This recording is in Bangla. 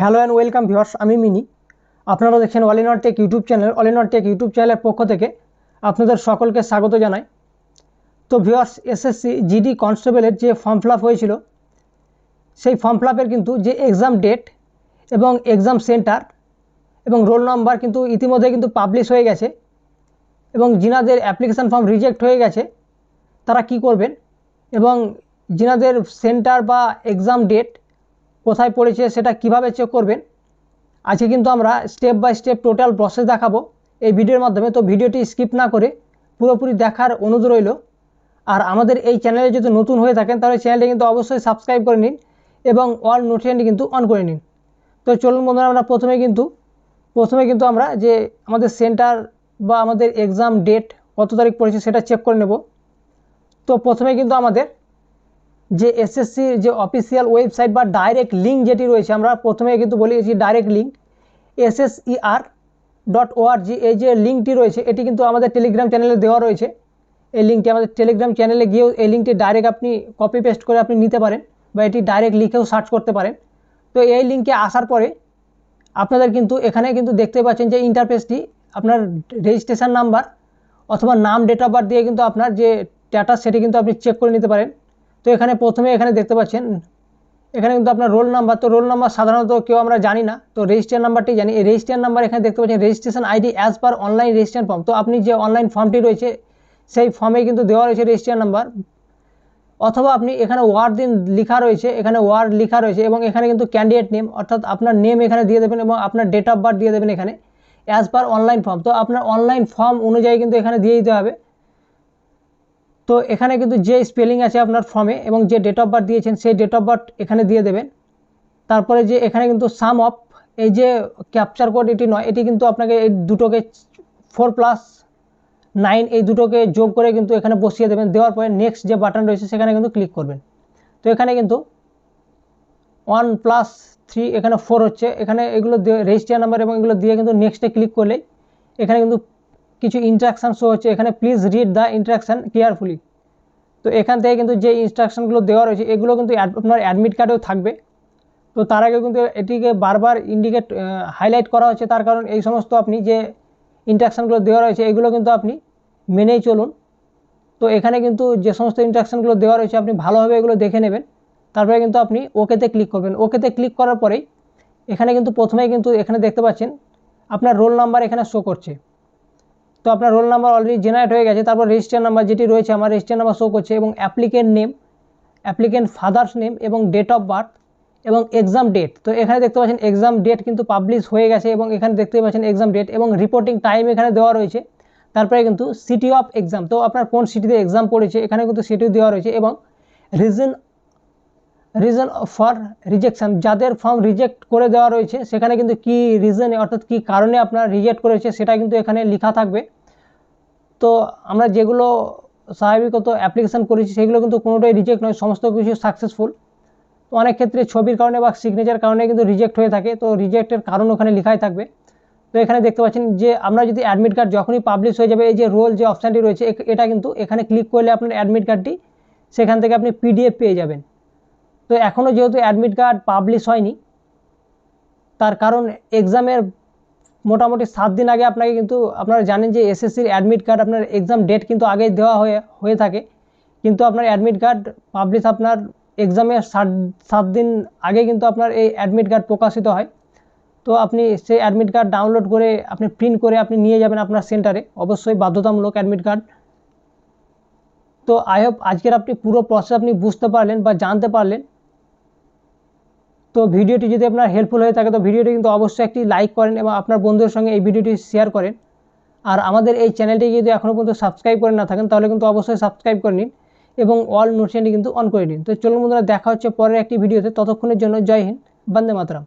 হ্যালো অ্যান্ড ওয়েলকাম ভিউয়ার্স, আমি মিনি। আপনারা দেখছেন all in tech YouTube channel, all in tech YouTube চ্যানেলের পক্ষ থেকে আপনাদের সকলকে স্বাগত জানাই। তো ভিউয়ার্স, এসএসসি জিডি কনস্টেবলের যে ফর্ম ফিল হয়েছিল, সেই ফর্ম ফিল কিন্তু যে এক্সাম ডেট এবং এক্সাম সেন্টার এবং রোল নাম্বার কিন্তু ইতিমধ্যে কিন্তু পাবলিশ হয়ে গেছে এবং যিনাদের অ্যাপ্লিকেশান ফর্ম রিজেক্ট হয়ে গেছে, তারা কি করবেন? এবং যিনাদের সেন্টার বা এক্সাম ডেট কোথায় পড়েছে সেটা কীভাবে চেক করবেন? আজকে কিন্তু আমরা step by step total process দেখাবো। এই ভিডিওর মাধ্যমে তো ভিডিওটি স্কিপ না করে পুরোপুরি দেখার অনুরোধ রইল। আর আমাদের এই চ্যানেলে যদি নতুন হয়ে থাকেন, তাহলে চ্যানেলটি কিন্তু অবশ্যই সাবস্ক্রাইব করে নিন এবং অল নোটিফিকেশনটি কিন্তু অন করে নিন। তো চলুন বন্ধুরা, আমরা প্রথমে কিন্তু প্রথমে কিন্তু আমরা যে আমাদের সেন্টার বা আমাদের এক্সাম ডেট কত তারিখ পড়েছে সেটা চেক করে নেব। তো প্রথমে কিন্তু আমাদের যে এসএসসির যে অফিসিয়াল ওয়েবসাইট বা ডাইরেক্ট লিঙ্ক যেটি রয়েছে, আমরা প্রথমে কিন্তু বলি যে direct link SSER dot ORG এই যে লিঙ্কটি রয়েছে, এটি কিন্তু আমাদের টেলিগ্রাম চ্যানেলে দেওয়া রয়েছে। এই লিঙ্কটি আমাদের টেলিগ্রাম চ্যানেলে গিয়েও এই লিঙ্কটি ডাইরেক্ট আপনি কপি পেস্ট করে আপনি নিতে পারেন বা এটি ডাইরেক্ট লিখেও সার্চ করতে পারেন। তো এই লিঙ্কে আসার পরে আপনাদের কিন্তু এখানে কিন্তু দেখতে পাচ্ছেন যে ইন্টারফেসটি আপনার রেজিস্ট্রেশন নাম্বার অথবা নাম ডেট অফ বার্থ দিয়ে কিন্তু আপনার যে স্ট্যাটাস সেটি কিন্তু আপনি চেক করে নিতে পারেন। তো এখানে প্রথমে এখানে দেখতে পাচ্ছেন, এখানে কিন্তু আপনার রোল নাম্বার, তো রোল নাম্বার সাধারণত কেউ আমরা জানি না, তো রেজিস্ট্রেশন নাম্বারটি জানি, এই রেজিস্ট্রেশন নাম্বার এখানে দেখতে পাচ্ছেন registration ID as per online registration form তো আপনি যে অনলাইন ফর্মটি রয়েছে, সেই ফর্মে কিন্তু দেওয়া রয়েছে রেজিস্ট্রেশন নাম্বার, অথবা আপনি এখানে ওয়ার্ড দিন লেখা রয়েছে, এখানে ওয়ার্ড লেখা রয়েছে, এবং এখানে কিন্তু ক্যান্ডিডেট নেম অর্থাৎ আপনার নেম এখানে দিয়ে দেবেন এবং আপনার ডেট অফ বার্থ দিয়ে দেবেন এখানে অ্যাজ পার অনলাইন ফর্ম তো আপনার অনলাইন ফর্ম অনুযায়ী কিন্তু এখানে দিয়ে দিতে হবে। তো এখানে কিন্তু যে স্পেলিং আছে আপনার ফর্মে এবং যে ডেট অফ বার্থ দিয়েছেন, সেই ডেট অফ বার্থ এখানে দিয়ে দেবেন। তারপরে যে এখানে কিন্তু সাম অফ এই যে ক্যাপচার কোড এটি নয়, এটি কিন্তু আপনাকে এই দুটোকে ফোর প্লাস নাইন এই দুটোকে যোগ করে কিন্তু এখানে বসিয়ে দেবেন। দেওয়ার পরে নেক্সট যে বাটন রয়েছে, সেখানে কিন্তু ক্লিক করবেন। তো এখানে কিন্তু ওয়ান প্লাস থ্রি এখানে ফোর হচ্ছে। এখানে এগুলো রেজিস্টার নাম্বার এবং এগুলো দিয়ে কিন্তু নেক্সটে ক্লিক করলেই এখানে কিন্তু কিছু ইনস্ট্রাকশান শো হচ্ছে এখানে please read the instruction carefully তো এখান থেকে কিন্তু যে ইনস্ট্রাকশানগুলো দেওয়া রয়েছে, এগুলো কিন্তু আপনার অ্যাডমিট কার্ডেও থাকবে। তো তার আগে কিন্তু এটিকে বারবার ইন্ডিকেট হাইলাইট করা হচ্ছে তার কারণ এই সমস্ত আপনি যে ইন্ট্রাকশানগুলো দেওয়া রয়েছে, এগুলো কিন্তু আপনি মেনেই চলুন। তো এখানে কিন্তু যে সমস্ত ইন্ট্রাকশানগুলো দেওয়া রয়েছে, আপনি ভালোভাবে এগুলো দেখে নেবেন। তারপরে কিন্তু আপনি ওকেতে ক্লিক করবেন। ওকেতে ক্লিক করার পরেই এখানে কিন্তু প্রথমেই কিন্তু এখানে দেখতে পাচ্ছেন, আপনার রোল নাম্বার এখানে শো করছে। তো আপনার রোল নাম্বার অলরেডি জেনারেট হয়ে গেছে, তারপর রেজিস্টার নাম্বার যেটি রয়েছে, আমার রেজিস্টার নাম্বার শো করছে এবং applicant name applicant father's name এবং ডেট অফ বার্থ এবং এক্সাম ডেট তো এখানে দেখতে পাচ্ছেন এক্সাম ডেট কিন্তু পাবলিশ হয়ে গেছে এবং এখানে দেখতে পাচ্ছেন এক্সাম ডেট এবং রিপোর্টিং টাইম এখানে দেওয়া রয়েছে। তারপরে কিন্তু সিটি অফ এক্সাম তো আপনার কোন সিটিতে এক্সাম পড়েছে এখানে কিন্তু সিটিও দেওয়া রয়েছে এবং রিজন রিজন ফর রিজেকশান যাদের ফর্ম রিজেক্ট করে দেওয়া রয়েছে, সেখানে কিন্তু কি রিজনে অর্থাৎ কি কারণে আপনার রিজেক্ট করেছে, সেটা কিন্তু এখানে লেখা থাকবে। তো আমরা যেগুলো স্বাভাবিকত অ্যাপ্লিকেশান করেছি, সেগুলো কিন্তু কোনোটাই রিজেক্ট নয়, সমস্ত কিছু সাকসেসফুল তো অনেক ক্ষেত্রে ছবির কারণে বা সিগনেচার কারণে কিন্তু রিজেক্ট হয়ে থাকে, তো রিজেক্টের কারণ ওখানে লেখাই থাকবে। তো এখানে দেখতে পাচ্ছেন যে আমরা যদি অ্যাডমিট কার্ড যখনই পাবলিশ হয়ে যাবে, এই যে রোল যে অপশানটি রয়েছে এটা কিন্তু এখানে ক্লিক করলে আপনার অ্যাডমিট কার্ডটি সেখান থেকে আপনি পিডিএফ পেয়ে যাবেন। তো এখনও যেহেতু অ্যাডমিট কার্ড পাবলিশ হয়নি, তার কারণ এক্সামের মোটামুটি সাত দিন আগে আপনাকে কিন্তু, আপনারা জানেন যে এসএসসির অ্যাডমিট কার্ড আপনার এক্সাম ডেট কিন্তু আগেই দেওয়া হয়ে হয়ে থাকে। কিন্তু আপনার অ্যাডমিট কার্ড পাবলিশ আপনার এক্সামের সাত সাত দিন আগে কিন্তু আপনার এই অ্যাডমিট কার্ড প্রকাশিত হয়। তো আপনি সেই অ্যাডমিট কার্ড ডাউনলোড করে আপনি প্রিন্ট করে আপনি নিয়ে যাবেন আপনার সেন্টারে অবশ্যই বাধ্যতামূলক অ্যাডমিট কার্ড তো আই হোপ আজকের আপনি পুরো প্রসেস আপনি বুঝতে পারলেন বা জানতে পারলেন। তো ভিডিওটি যদি আপনার হেল্পফুল হয়ে থাকে, তো ভিডিওটি কিন্তু অবশ্যই একটি লাইক করেন এবং আপনার বন্ধুদের সঙ্গে এই ভিডিওটি শেয়ার করেন। আর আমাদের এই চ্যানেলটি যদি এখনও পর্যন্ত সাবস্ক্রাইব করে না থাকেন, তাহলে কিন্তু অবশ্যই সাবস্ক্রাইব করে নিন এবং অল নোটিশনটি কিন্তু অন করে নিন। তো চলুন বন্ধুরা, দেখা হচ্ছে পরের একটি ভিডিওতে। ততক্ষণের জন্য জয় হিন্দ, বন্দে মাতরম।